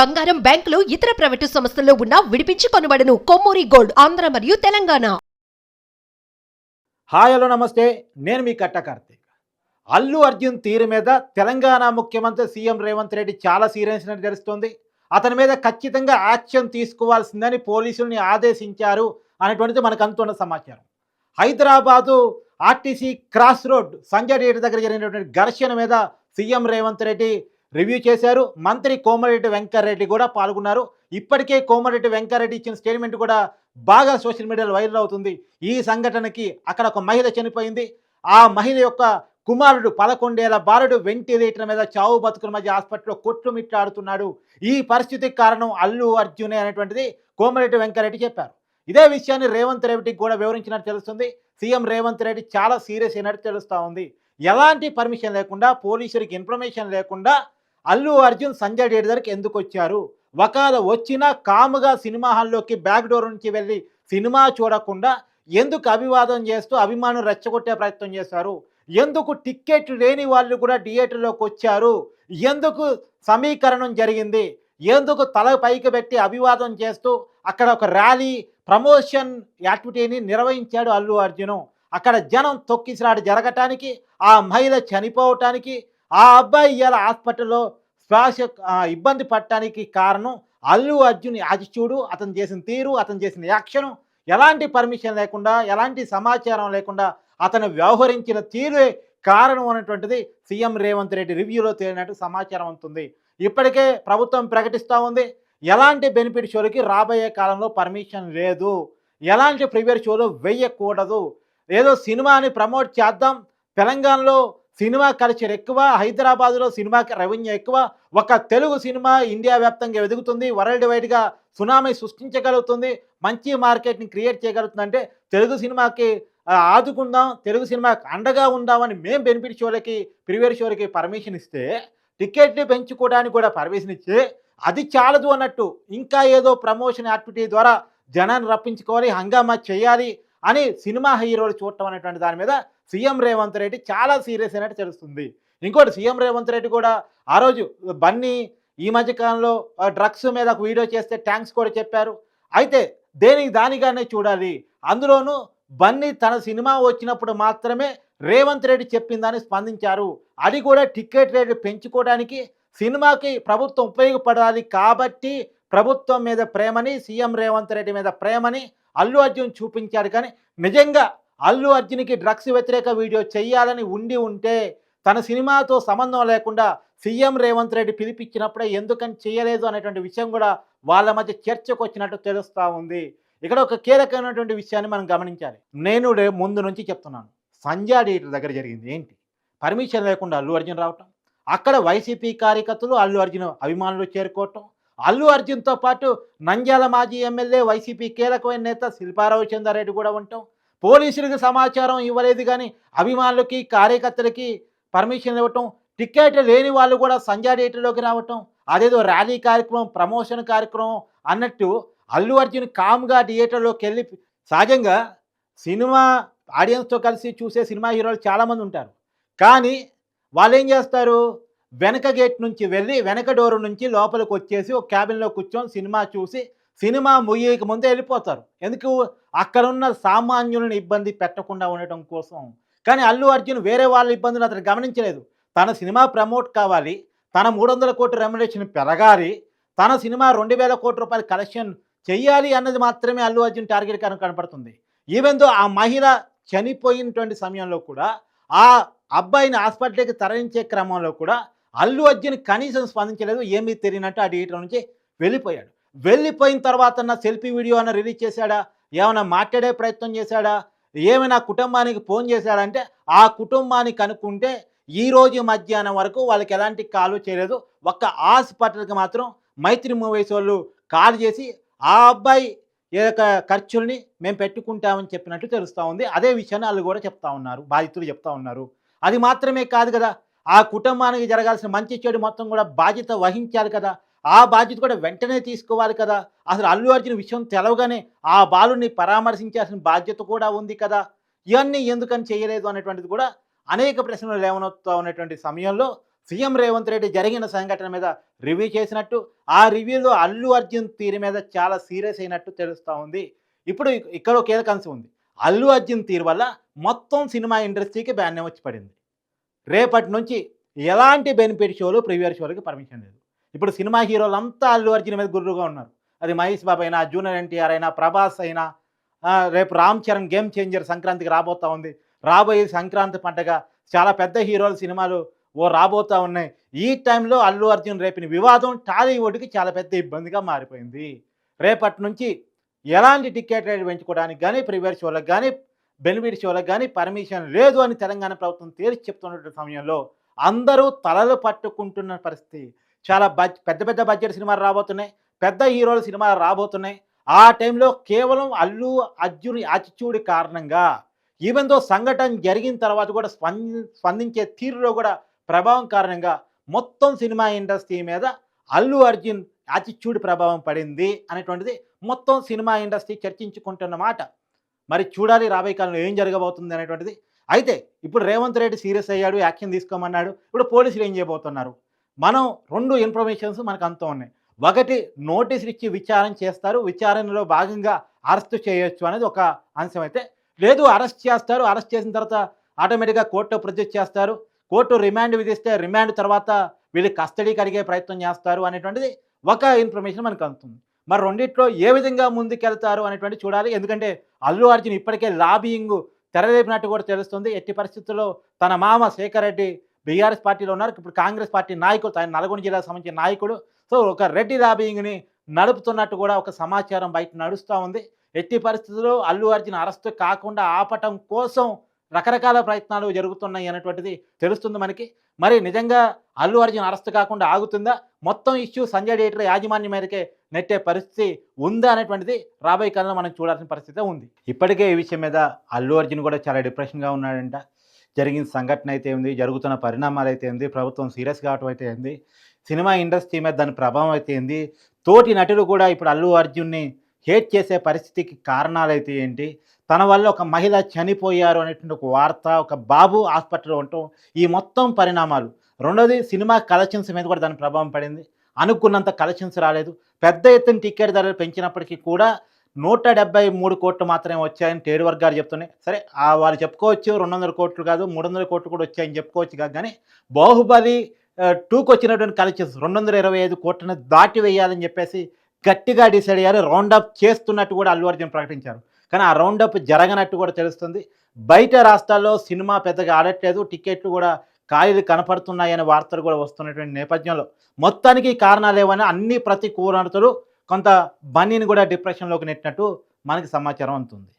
బంగారం బ్యాంకులు ఇతర ప్రైవేటు సంస్థల్లో ఉన్న విడిపించి కొనబడను. కొమ్మూరి గోల్డ్ ఆంధ్ర మరియు తెలంగాణ. హాయ్ హలో నమస్తే. నేను మీ కట్ట కార్తీక్. అల్లు అర్జున్ తీరు మీద తెలంగాణ ముఖ్యమంత్రి సీఎం రేవంత్ రెడ్డి చాలా సీరియస్ అని తెలుస్తుంది అతని మీద ఖచ్చితంగా యాక్షన్ తీసుకోవాల్సిందని పోలీసుల్ని ఆదేశించారు అనేటువంటిది మనకు అందుతున్న సమాచారం. Hyderabad RTC cross road Sanjay theatre దగ్గర జరిగినటువంటి ఘర్షణ మీద సీఎం రేవంత్ రెడ్డి రివ్యూ చేశారు. మంత్రి కోమరెడ్డి వెంకటరెడ్డి కూడా పాల్గొన్నారు. ఇప్పటికే కోమరెడ్డి వెంకటరెడ్డి ఇచ్చిన స్టేట్మెంట్ కూడా బాగా సోషల్ మీడియాలో వైరల్ అవుతుంది. ఈ సంఘటనకి అక్కడ ఒక మహిళ చనిపోయింది. ఆ మహిళ యొక్క కుమారుడు పదకొండేళ్ళ బాలుడు వెంటిలేటర్ మీద చావు బతుకుల మధ్య హాస్పిటల్లో కొట్టుమిట్టాడుతున్నాడు ఈ పరిస్థితికి కారణం అల్లు అర్జునే అనేటువంటిది కోమరెడ్డి వెంకరెడ్డి చెప్పారు. ఇదే విషయాన్ని రేవంత్ రెడ్డికి కూడా వివరించినట్టు తెలుస్తుంది. సీఎం రేవంత్ రెడ్డి చాలా సీరియస్ అయినట్టు తెలుస్తూ ఉంది. ఎలాంటి పర్మిషన్ లేకుండా పోలీసులకి ఇన్ఫర్మేషన్ లేకుండా అల్లు అర్జున్ సంజయ్ డేట్ దగ్గరికి ఎందుకు వచ్చారు? ఒకవేళ వచ్చినా కాముగా సినిమా హాల్లోకి బ్యాక్ డోర్ నుంచి వెళ్ళి సినిమా చూడకుండా ఎందుకు అభివాదం చేస్తూ అభిమానులు రెచ్చగొట్టే ప్రయత్నం చేశారు? ఎందుకు టిక్కెట్ లేని వాళ్ళు కూడా థియేటర్లోకి వచ్చారు? ఎందుకు సమీకరణం జరిగింది? ఎందుకు తల పైకి పెట్టి అభివాదం చేస్తూ అక్కడ ఒక ర్యాలీ ప్రమోషన్ యాక్టివిటీని నిర్వహించాడు అల్లు అర్జును? అక్కడ జనం తొక్కిసిరాడు జరగటానికి ఆ మహిళ చనిపోవటానికి ఆ అబ్బాయి ఇవాళ హాస్పిటల్లో శ్వాస ఇబ్బంది పడటానికి కారణం అల్లు అర్జున్ యాటిట్యూడు అతను చేసిన తీరు అతను చేసిన యాక్షన్ ఎలాంటి పర్మిషన్ లేకుండా ఎలాంటి సమాచారం లేకుండా అతను వ్యవహరించిన తీరే కారణం అనేటువంటిది సీఎం రేవంత్ రెడ్డి రివ్యూలో తేలినట్టు సమాచారం ఉంటుంది ఇప్పటికే ప్రభుత్వం ప్రకటిస్తూ ఉంది. ఎలాంటి బెనిఫిట్ షోలకి రాబోయే కాలంలో పర్మిషన్ లేదు. ఎలాంటి ప్రీవియర్ షోలు వేయకూడదు. ఏదో సినిమాని ప్రమోట్ చేద్దాం. తెలంగాణలో సినిమా కల్చర్ ఎక్కువ హైదరాబాద్లో సినిమాకి రెవెన్యూ ఎక్కువ ఒక తెలుగు సినిమా ఇండియా వ్యాప్తంగా ఎదుగుతుంది వరల్డ్ వైడ్గా సునామీ సృష్టించగలుగుతుంది మంచి మార్కెట్ని క్రియేట్ చేయగలుగుతుంది అంటే తెలుగు సినిమాకి ఆదుకుందాం తెలుగు సినిమాకి అండగా ఉందామని మేము బెనిఫిట్ షోలకి ప్రివేర్ షోలకి పర్మిషన్ ఇస్తే టికెట్లు పెంచుకోవడానికి కూడా పర్మిషన్ ఇస్తే అది చాలదు అన్నట్టు ఇంకా ఏదో ప్రమోషన్ యాక్టివిటీ ద్వారా జనాన్ని రప్పించుకోవాలి హంగామా చేయాలి అని సినిమా హీరోలు చూడటం అనేటువంటి దాని మీద సీఎం రేవంత్ రెడ్డి చాలా సీరియస్ అయినట్టు తెలుస్తుంది. ఇంకోటి సీఎం రేవంత్ రెడ్డి కూడా ఆ రోజు బన్నీ ఈ మధ్యకాలంలో డ్రగ్స్ మీద ఒక వీడియో చేస్తే ట్యాంక్స్ కూడా చెప్పారు. అయితే దేనికి దానిగానే చూడాలి? అందులోనూ బన్నీ తన సినిమా వచ్చినప్పుడు మాత్రమే రేవంత్ రెడ్డి చెప్పిందని స్పందించారు. అది కూడా టికెట్ రేట్లు పెంచుకోవడానికి సినిమాకి ప్రభుత్వం ఉపయోగపడాలి కాబట్టి ప్రభుత్వం మీద ప్రేమని సీఎం రేవంత్ రెడ్డి మీద ప్రేమని అల్లు అర్జున్ చూపించాడు కానీ నిజంగా అల్లు అర్జున్కి డ్రగ్స్ వ్యతిరేక వీడియో చేయాలని ఉండి ఉంటే తన సినిమాతో సంబంధం లేకుండా సీఎం రేవంత్ రెడ్డి పిలిపించినప్పుడే ఎందుకని చేయలేదు అనేటువంటి విషయం కూడా వాళ్ళ మధ్య చర్చకు వచ్చినట్టు తెలుస్తూ ఉంది. ఇక్కడ ఒక కీలకమైనటువంటి విషయాన్ని మనం గమనించాలి. నేను ముందు నుంచి చెప్తున్నాను. సంజయ్ థియేటర్ దగ్గర జరిగింది. ఏంటి? పర్మిషన్ లేకుండా అల్లు అర్జున్ రావటం అక్కడ వైసీపీ కార్యకర్తలు అల్లు అర్జున్ అభిమానులు చేరుకోవటం అల్లు అర్జున్తో పాటు నంద్యాల మాజీ ఎమ్మెల్యే వైసీపీ కీలకమైన నేత శిల్పారావు చంద్రారెడ్డి కూడా ఉండటం పోలీసులకు సమాచారం ఇవ్వలేదు కానీ అభిమానులకి కార్యకర్తలకి పర్మిషన్ ఇవ్వటం టికెట్ లేని వాళ్ళు కూడా సంజా థియేటర్లోకి రావటం అదేదో ర్యాలీ కార్యక్రమం ప్రమోషన్ కార్యక్రమం అన్నట్టు అల్లు అర్జున్ కామ్గా థియేటర్లోకి వెళ్ళి సహజంగా సినిమా ఆడియన్స్తో కలిసి చూసే సినిమా హీరోలు చాలామంది ఉంటారు. కానీ వాళ్ళు ఏం చేస్తారు? వెనక గేట్ నుంచి వెళ్ళి వెనక డోరు నుంచి లోపలికి వచ్చేసి ఒక క్యాబిన్లో కూర్చొని సినిమా చూసి సినిమా ముయ్యక ముందే వెళ్ళిపోతారు. ఎందుకు? అక్కడున్న సామాన్యులను ఇబ్బంది పెట్టకుండా ఉండటం కోసం. కానీ అల్లు అర్జున్ వేరే వాళ్ళ ఇబ్బందులు అతను గమనించలేదు. తన సినిమా ప్రమోట్ కావాలి. తన మూడు వందల కోట్ల రెమ్యులేషన్ పెరగాలి. తన సినిమా రెండు వేల కోట్ల రూపాయల కలెక్షన్ చెయ్యాలి అన్నది మాత్రమే అల్లు అర్జున్ టార్గెట్ కనుక కనపడుతుంది ఈవెందో ఆ మహిళ చనిపోయినటువంటి సమయంలో కూడా ఆ అబ్బాయిని హాస్పిటల్కి తరలించే క్రమంలో కూడా అల్లు అర్జున్ కనీసం స్పందించలేదు. ఏమీ తెలియనట్టు ఆ థియేటర్ నుంచి వెళ్ళిపోయాడు. వెళ్ళిపోయిన తర్వాత నా సెల్ఫీ వీడియో అన్న రిలీజ్ చేశాడా? ఏమైనా మాట్లాడే ప్రయత్నం చేశాడా? ఏమైనా కుటుంబానికి ఫోన్ చేశాడంటే ఆ కుటుంబానికి కనుక్కుంటే ఈరోజు మధ్యాహ్నం వరకు వాళ్ళకి ఎలాంటి కాల్ చేయలేదు. ఒక్క హాస్పిటల్కి మాత్రం మైత్రి మూవీస్ వాళ్ళు కాల్ చేసి ఆ అబ్బాయి ఏ యొక్క ఖర్చుల్ని మేము పెట్టుకుంటామని చెప్పినట్టు తెలుస్తూ ఉంది. అదే విషయాన్ని వాళ్ళు కూడా చెప్తా ఉన్నారు. బాధితులు చెప్తా ఉన్నారు. అది మాత్రమే కాదు కదా. ఆ కుటుంబానికి జరగాల్సిన మంచి చెడు మొత్తం కూడా బాధ్యత వహించాలి కదా. ఆ బాధ్యత కూడా వెంటనే తీసుకోవాలి కదా. అసలు అల్లు అర్జున్ విషయం తెలవగానే ఆ బాలుని పరామర్శించాల్సిన బాధ్యత కూడా ఉంది కదా. ఇవన్నీ ఎందుకని చేయలేదు అనేటువంటిది కూడా అనేక ప్రశ్నలు లేవనొస్తూ ఉన్నటువంటి సమయంలో సీఎం రేవంత్ రెడ్డి జరిగిన సంఘటన మీద రివ్యూ చేసినట్టు ఆ రివ్యూలో అల్లు అర్జున్ తీరు మీద చాలా సీరియస్ అయినట్టు తెలుస్తూ ఉంది. ఇప్పుడు ఇక్కడ ఒక కీలక ఉంది. అల్లు అర్జున్ తీరు వల్ల మొత్తం సినిమా ఇండస్ట్రీకి బ్యాన్ వచ్చి పడింది. రేపటి నుంచి ఎలాంటి బెనిఫిట్ షోలు ప్రీవియర్ షోలకి పర్మిషన్ లేదు. ఇప్పుడు సినిమా హీరోలు అంతా అల్లు అర్జున్ మీద గుర్రుగా ఉన్నారు. అది మహేష్ బాబు అయినా జూనియర్ ఎన్టీఆర్ అయినా ప్రభాస్ అయినా రేపు రామ్ చరణ్ గేమ్ చేంజర్ సంక్రాంతికి రాబోతా ఉంది. రాబోయే సంక్రాంతి పండగ చాలా పెద్ద హీరోల సినిమాలు ఓ రాబోతా ఉన్నాయి. ఈ టైంలో అల్లు అర్జున్ రేపిన వివాదం టాలీవుడ్కి చాలా పెద్ద ఇబ్బందిగా మారిపోయింది. రేపటి నుంచి ఎలాంటి టికెట్ రేట్ పెంచుకోవడానికి కానీ ప్రివేర్ షోలకు కానీ బెనిఫిట్ షోలకు కానీ పర్మిషన్ లేదు అని తెలంగాణ ప్రభుత్వం తేల్చి చెప్తున్నటువంటి సమయంలో అందరూ తలలు పట్టుకుంటున్న పరిస్థితి. చాలా బజ్ పెద్ద పెద్ద బడ్జెట్ సినిమాలు రాబోతున్నాయి. పెద్ద హీరోల సినిమాలు రాబోతున్నాయి. ఆ టైంలో కేవలం అల్లు అర్జున్ యాటిట్యూడ్ కారణంగా ఈవెన్ దో సంఘటన జరిగిన తర్వాత కూడా స్పందించే తీరులో కూడా ప్రభావం కారణంగా మొత్తం సినిమా ఇండస్ట్రీ మీద అల్లు అర్జున్ యాటిట్యూడ్ ప్రభావం పడింది అనేటువంటిది మొత్తం సినిమా ఇండస్ట్రీ చర్చించుకుంటున్నమాట మరి చూడాలి రాబోయే కాలంలో ఏం జరగబోతుంది అనేటువంటిది. అయితే ఇప్పుడు రేవంత్ రెడ్డి సీరియస్ అయ్యాడు యాక్షన్ తీసుకోమన్నాడు. ఇప్పుడు పోలీసులు ఏం చేయబోతున్నారు? మనం రెండు ఇన్ఫర్మేషన్స్ మనకు అంతా ఉన్నాయి. ఒకటి నోటీసులు ఇచ్చి విచారణ చేస్తారు. విచారణలో భాగంగా అరెస్ట్ చేయొచ్చు అనేది ఒక అంశం అయితే. లేదు అరెస్ట్ చేస్తారు. అరెస్ట్ చేసిన తర్వాత ఆటోమేటిక్గా కోర్టు ప్రొడ్యూస్ చేస్తారు. కోర్టు రిమాండ్ విధిస్తే రిమాండ్ తర్వాత వీళ్ళు కస్టడీకి అడిగే ప్రయత్నం చేస్తారు అనేటువంటిది ఒక ఇన్ఫర్మేషన్ మనకు అందుతుంది మరి రెండిట్లో ఏ విధంగా ముందుకెళ్తారు అనేటువంటి చూడాలి. ఎందుకంటే అల్లు అర్జున్ ఇప్పటికే లాబియింగ్ తెరలేపినట్టు కూడా తెలుస్తుంది. ఎట్టి పరిస్థితుల్లో తన మామ శేఖర్ రెడ్డి బీఆర్ఎస్ పార్టీలో ఉన్నారు. ఇప్పుడు కాంగ్రెస్ పార్టీ నాయకుడు ఆయన నల్గొండ జిల్లాకు సంబంధించిన నాయకుడు. సో ఒక రెడ్డి ర్యాబింగ్ని నడుపుతున్నట్టు కూడా ఒక సమాచారం బయట నడుస్తూ ఉంది. ఎట్టి పరిస్థితుల్లో అల్లు అర్జున్ అరెస్టు కాకుండా ఆపటం కోసం రకరకాల ప్రయత్నాలు జరుగుతున్నాయి అనేటువంటిది తెలుస్తుంది మనకి. మరి నిజంగా అల్లు అర్జున్ అరెస్ట్ కాకుండా ఆగుతుందా? మొత్తం ఇష్యూ సంజయ్ డేట్ల యాజమాన్యం మీదకే నెట్టే పరిస్థితి ఉందా అనేటువంటిది రాబోయే కాలంలో మనం చూడాల్సిన పరిస్థితి ఉంది. ఇప్పటికే ఈ విషయం మీద అల్లు అర్జున్ కూడా చాలా డిప్రెషన్గా ఉన్నాడంట. జరిగిన సంఘటన అయితే ఉంది జరుగుతున్న పరిణామాలు అయితే ఉంది ప్రభుత్వం సీరియస్ కావటం అయితే ఉంది సినిమా ఇండస్ట్రీ మీద దాని ప్రభావం అయితే ఉంది తోటి నటులు కూడా ఇప్పుడు అల్లు అర్జున్ని హేట్ చేసే పరిస్థితికి కారణాలు అయితే ఏంటి? తన వల్ల ఒక మహిళ చనిపోయారు అనేటువంటి ఒక వార్త ఒక బాబు హాస్పిటల్లో ఉండటం ఈ మొత్తం పరిణామాలు. రెండోది సినిమా కలెక్షన్స్ మీద కూడా దాని ప్రభావం పడింది. అనుకున్నంత కలెక్షన్స్ రాలేదు. పెద్ద ఎత్తున టికెట్ ధరలు పెంచినప్పటికీ కూడా నూట డెబ్బై మూడు కోట్లు మాత్రమే వచ్చాయని టేడు వర్గాలు చెప్తున్నాయి సరే ఆ వాళ్ళు చెప్పుకోవచ్చు రెండు వందల కోట్లు కాదు మూడు వందల కోట్లు కూడా వచ్చాయని చెప్పుకోవచ్చు కాదు కానీ బాహుబలి టూకి వచ్చినటువంటి కలెక్షన్స్ రెండు వందల ఇరవై ఐదు కోట్లను దాటి వేయాలని చెప్పేసి గట్టిగా డిసైడ్ అయ్యారు. రౌండప్ చేస్తున్నట్టు కూడా అల్లు అర్జున్ ప్రకటించారు. కానీ ఆ రౌండప్ జరగనట్టు కూడా తెలుస్తుంది. బయట రాష్ట్రాల్లో సినిమా పెద్దగా ఆడట్లేదు టికెట్లు కూడా ఖాళీలు కనపడుతున్నాయనే వార్తలు కూడా వస్తున్నటువంటి నేపథ్యంలో. మొత్తానికి కారణాలు ఏమైనా అన్ని ప్రతికూలతలు కొంత బన్నీని కూడా డిప్రెషన్లోకి నెట్టినట్టు మనకి సమాచారం అందుతుంది.